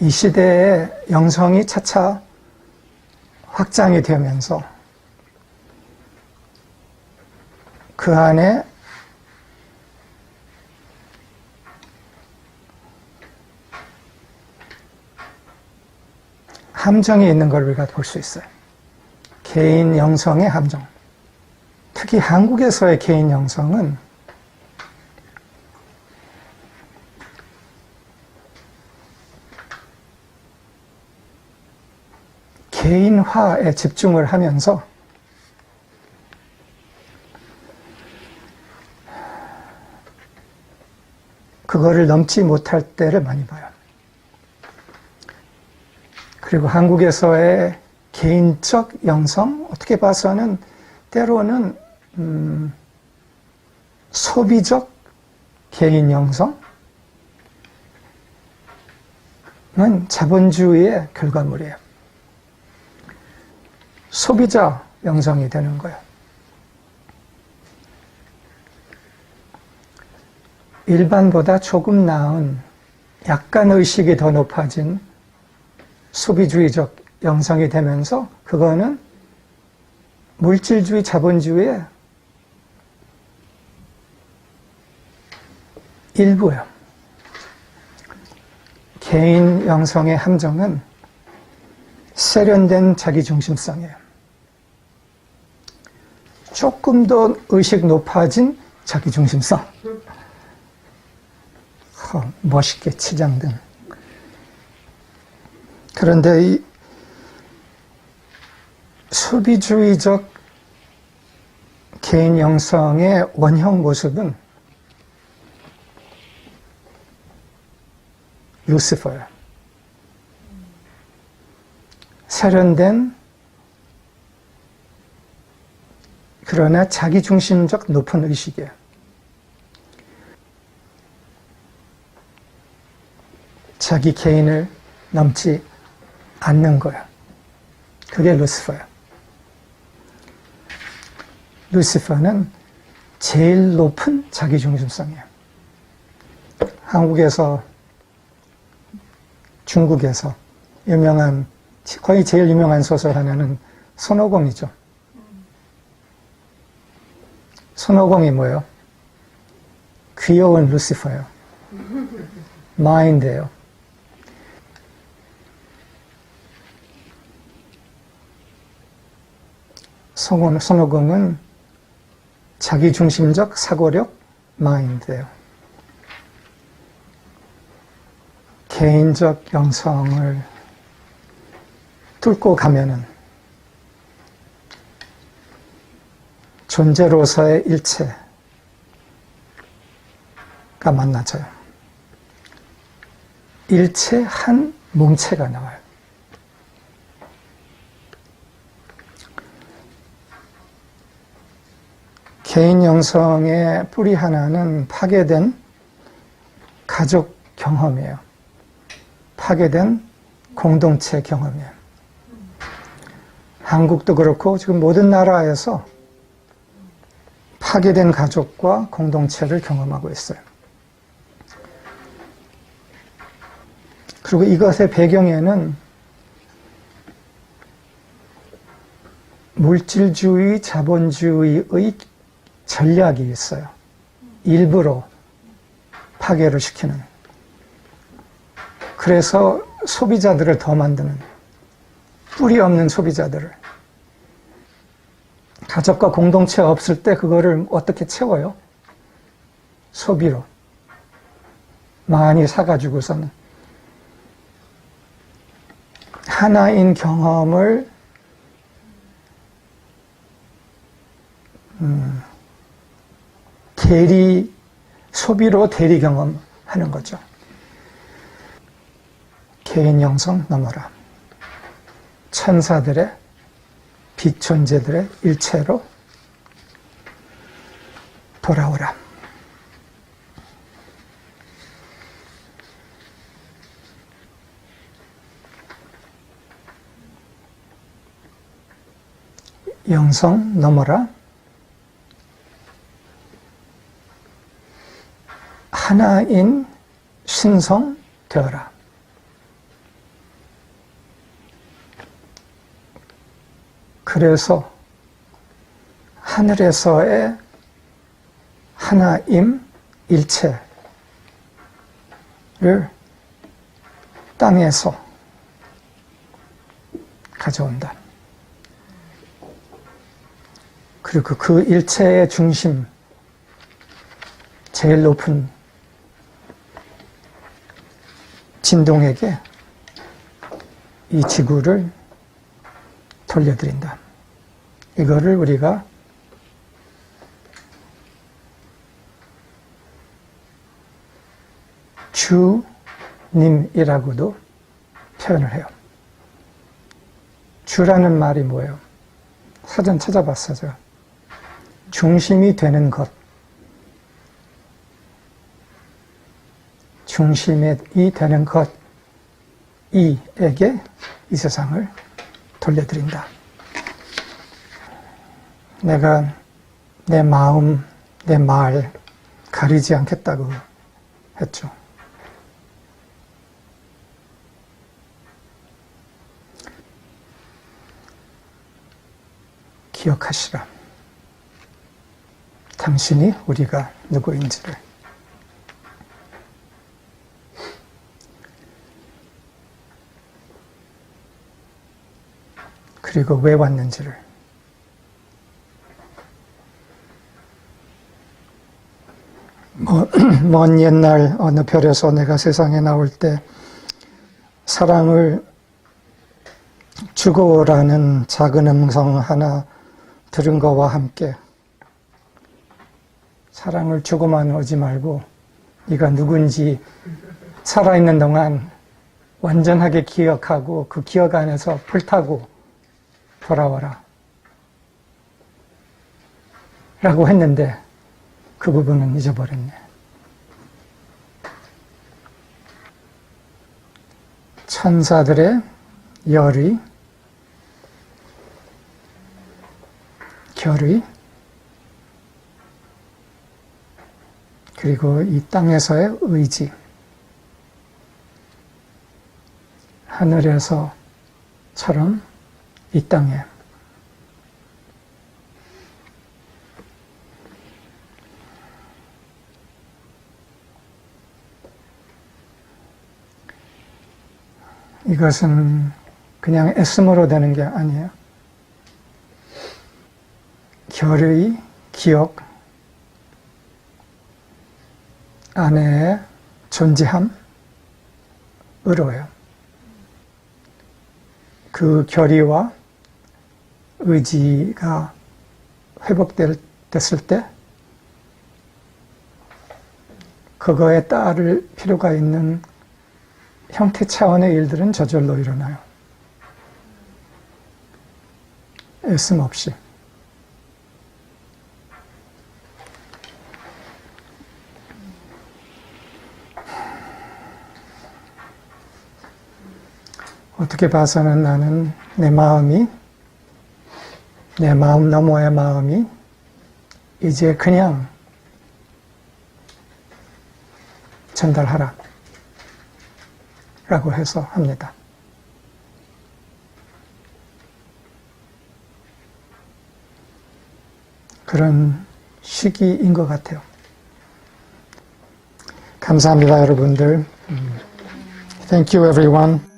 이 시대의 영성이 차차 확장이 되면서 그 안에 함정이 있는 걸 우리가 볼 수 있어요. 개인 영성의 함정. 특히 한국에서의 개인 영성은 개인화에 집중을 하면서 그거를 넘지 못할 때를 많이 봐요. 그리고 한국에서의 개인적 영성, 어떻게 봐서는 때로는 음, 소비적 개인 영성은 자본주의의 결과물이에요. 소비자 영성이 되는 거예요. 일반보다 조금 나은 약간 의식이 더 높아진 소비주의적 영성이 되면서 그거는 물질주의 자본주의의 일부예요. 개인 영성의 함정은 세련된 자기중심성이에요. 조금 더 의식 높아진 자기중심성. 허, 멋있게 치장된. 그런데 이 소비주의적 개인 영성의 원형 모습은 루시퍼예요. 세련된 그러나 자기중심적 높은 의식이에요. 자기 개인을 넘지 않는 거예요. 그게 루시퍼예요. 루시퍼는 제일 높은 자기중심성이에요. 한국에서, 중국에서 유명한, 거의 제일 유명한 소설 하나는 손오공이죠. 손오공이 뭐예요? 귀여운 루시퍼예요. 마인드예요. 손오공은 자기중심적 사고력 마인드예요. 개인적 영성을 뚫고 가면은 존재로서의 일체가 만나져요. 일체 한 뭉체가 나와요. 개인 영성의 뿌리 하나는 파괴된 가족 경험이에요. 파괴된 공동체 경험이에요. 한국도 그렇고 지금 모든 나라에서 파괴된 가족과 공동체를 경험하고 있어요. 그리고 이것의 배경에는 물질주의, 자본주의의 전략이 있어요. 일부러 파괴를 시키는. 그래서 소비자들을 더 만드는. 뿌리 없는 소비자들을. 가족과 공동체 없을 때 그거를 어떻게 채워요? 소비로. 많이 사가지고서는. 하나인 경험을 음, 대리, 소비로 대리 경험하는 거죠. 개인 영성 넘어라. 천사들의 빛 존재들의 일체로 돌아오라. 영성 넘어라. 하나인 신성 되어라. 그래서 하늘에서의 하나임 일체를 땅에서 가져온다. 그리고 그 일체의 중심, 제일 높은 진동에게 이 지구를 돌려드린다. 이거를 우리가 주님이라고도 표현을 해요. 주라는 말이 뭐예요? 사전 찾아봤어요. 중심이 되는 것. 중심이 되는 것. 이에게 이 세상을 돌려드린다. 내가 내 마음, 내 말 가리지 않겠다고 했죠. 기억하시라. 당신이 우리가 누구인지를. 그리고 왜 왔는지를. 뭐, 먼 옛날 어느 별에서 내가 세상에 나올 때 사랑을 주고라는 작은 음성 하나 들은 거와 함께 사랑을 주고만 오지 말고 네가 누군지 살아있는 동안 완전하게 기억하고 그 기억 안에서 불타고 돌아와라. 라고 했는데 그 부분은 잊어버렸네. 천사들의 열의, 결의, 그리고 이 땅에서의 의지, 하늘에서처럼 이 땅에 이것은 그냥 애씀으로 되는 게 아니에요. 결의, 기억 안에 존재함으로요. 그 결의와 의지가 회복됐을 때 그거에 따를 필요가 있는 형태 차원의 일들은 저절로 일어나요. 애씀 없이. 어떻게 봐서는 나는 내 마음이, 내 마음 너머의 마음이 이제 그냥 전달하라. 라고 해서 합니다. 그런 시기인 것 같아요. 감사합니다, 여러분들. Thank you, everyone.